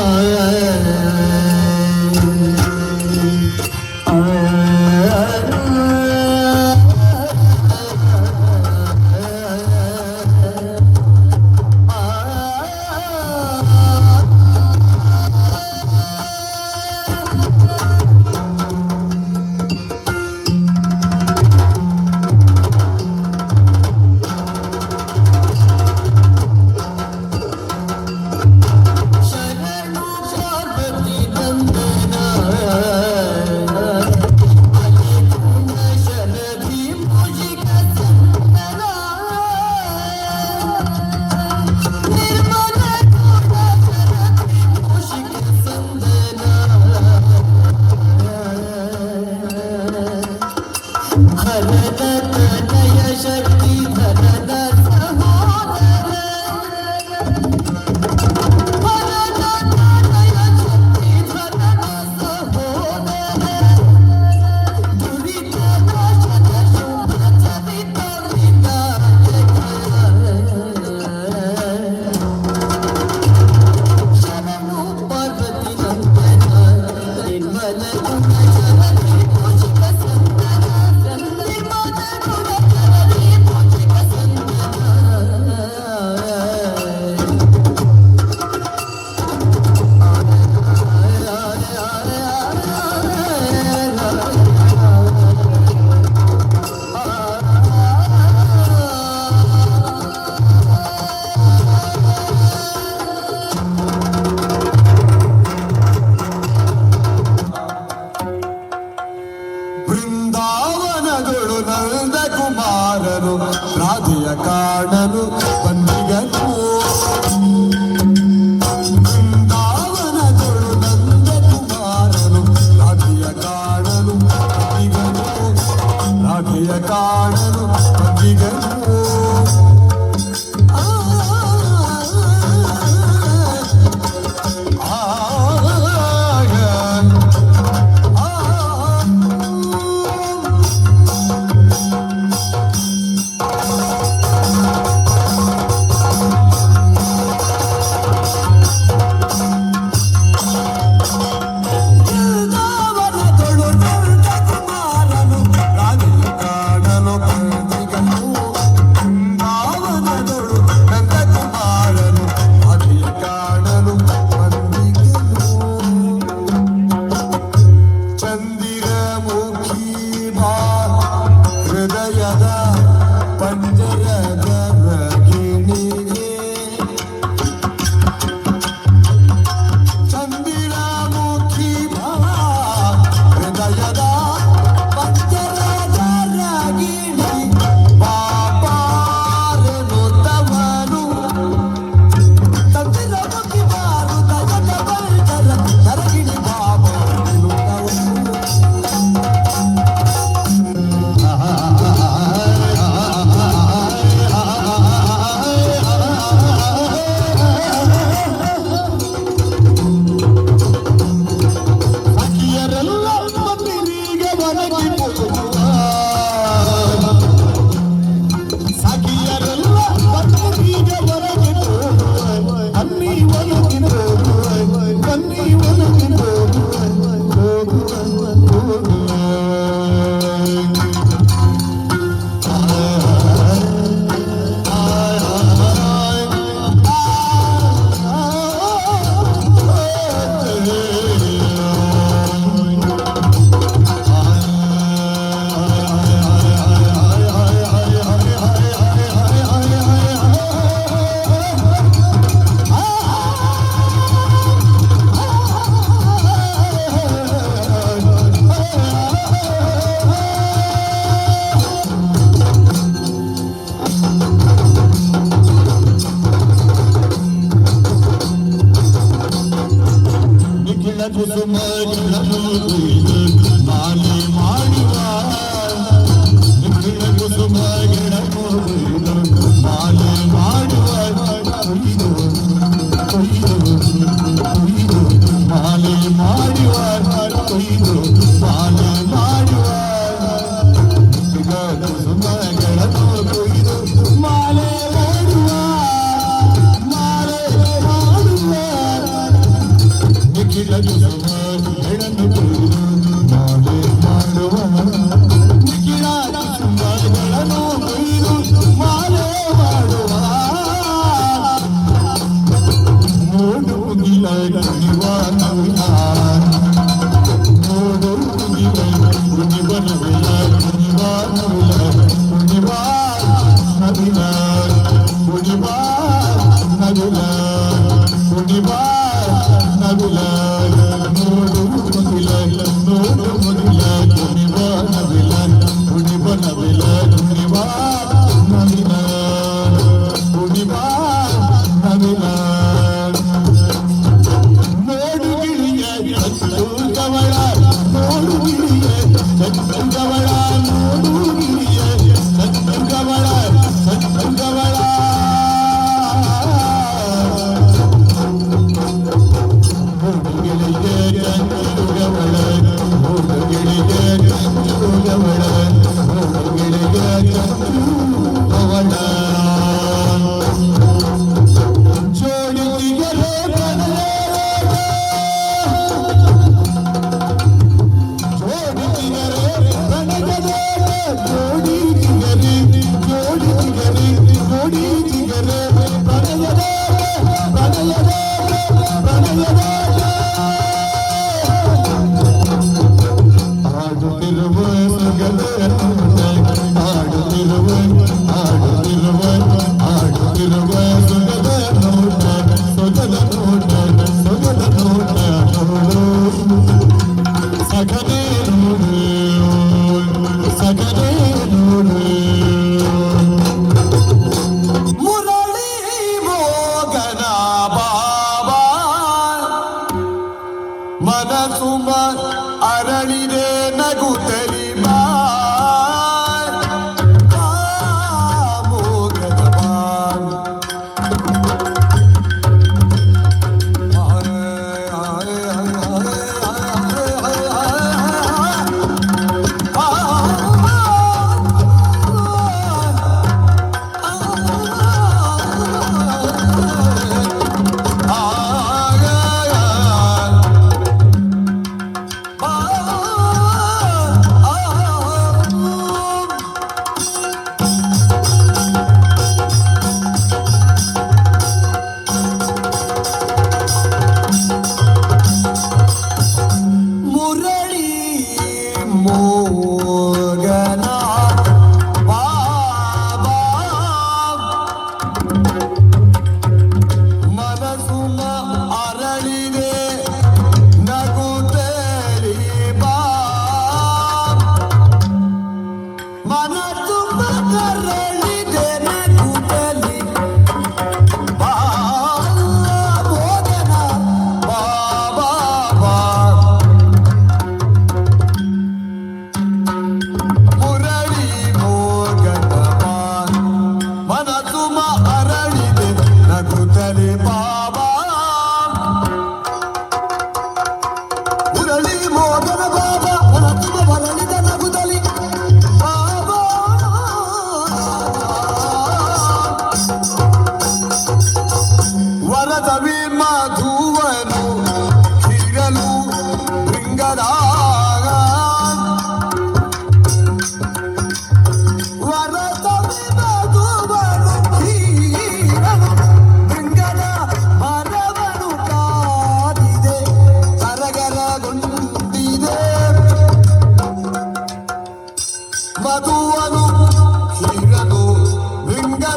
Oh.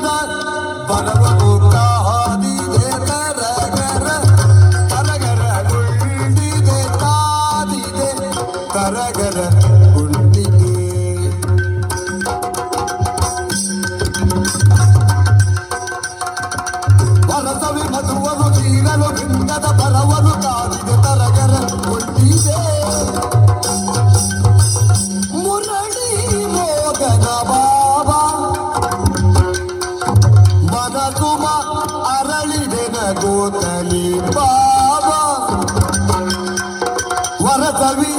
का ಕುಮ ಅರಳಿದೆನ ಗೋತಲಿ ಬಾಬಾ. ವರಸವಿ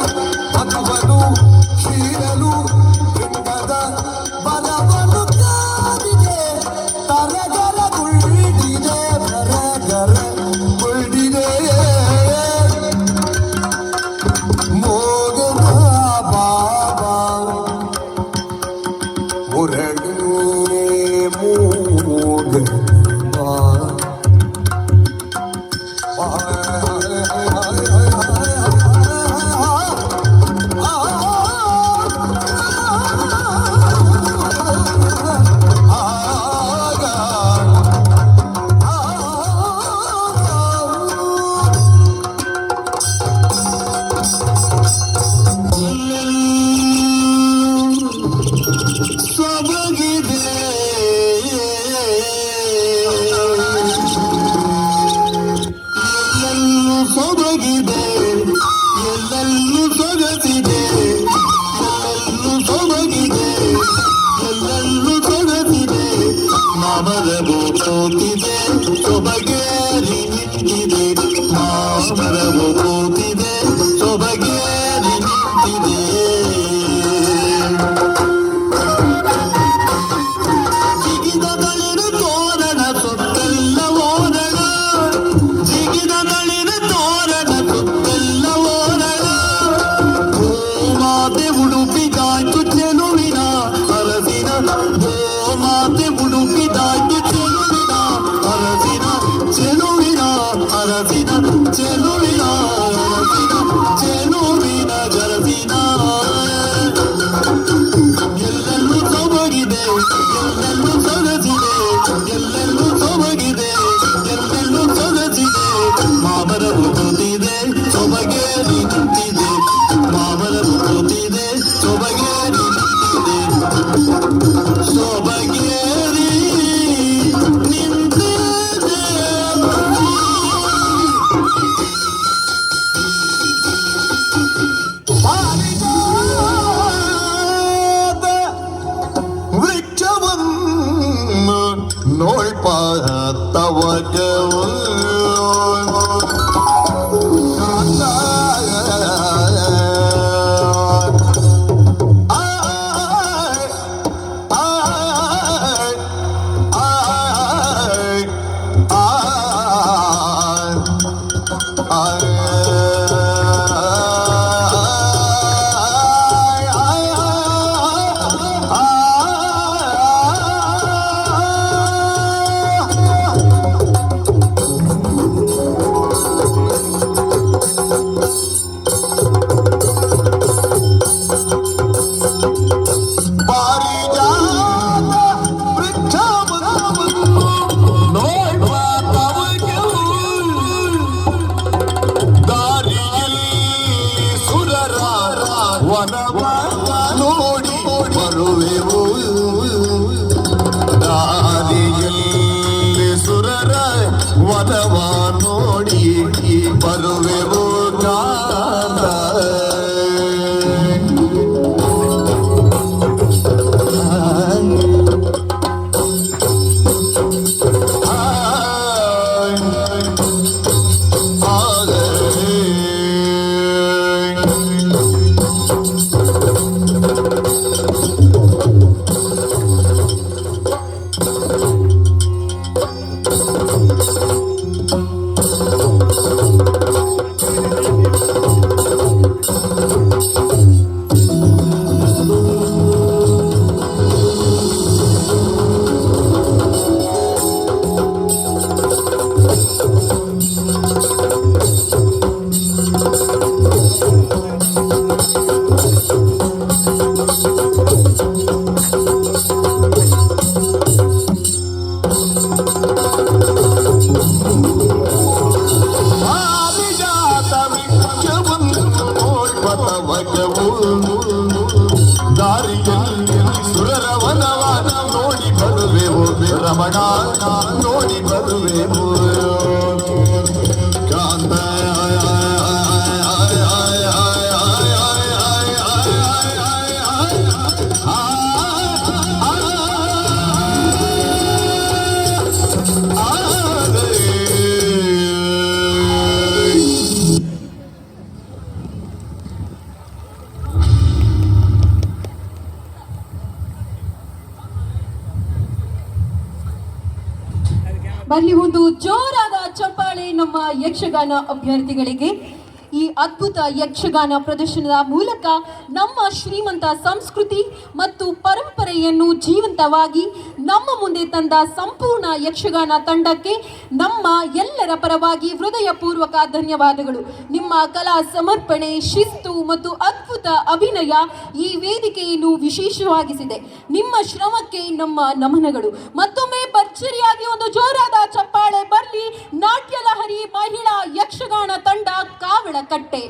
Baby, baby, you're the Yakshagana ಅಭ್ಯರ್ಥಿಗಳಿಗೆ ಈ ಅದ್ಭುತ ಯಕ್ಷಗಾನ ಪ್ರದರ್ಶನದ ಮೂಲಕ ನಮ್ಮ ಶ್ರೀಮಂತ ಸಂಸ್ಕೃತಿ ಮತ್ತು ಪರಂಪರೆಯನ್ನು ಜೀವಂತವಾಗಿ ನಮ್ಮ ಮುಂದೆ ತಂದ ಸಂಪೂರ್ಣ ಯಕ್ಷಗಾನ ತಂಡಕ್ಕೆ ನಮ್ಮ ಎಲ್ಲರ ಪರವಾಗಿ ಹೃದಯಪೂರ್ವಕ ಧನ್ಯವಾದಗಳು. ನಿಮ್ಮ ಕಲಾ ಸಮರ್ಪಣೆ, ಶಿಸ್ತು ಮತ್ತು ಅದ್ಭುತ ಅಭಿನಯ ಈ ವೇದಿಕೆಯನ್ನು ವಿಶೇಷವಾಗಿಸಿದೆ. ನಿಮ್ಮ ಶ್ರಮಕ್ಕೆ ನಮ್ಮ ನಮನಗಳು. ಮತ್ತೊಮ್ಮೆ ಭರ್ಜರಿಯಾಗಿ ಒಂದು ಜೋರಾದ ಚಪ್ಪಾಳೆ ಬರಲಿ. ನಾಟ್ಯ ಲಹರಿ ಮಹಿಳಾ ಯಕ್ಷಗಾನ ತಂಡ कट्टे।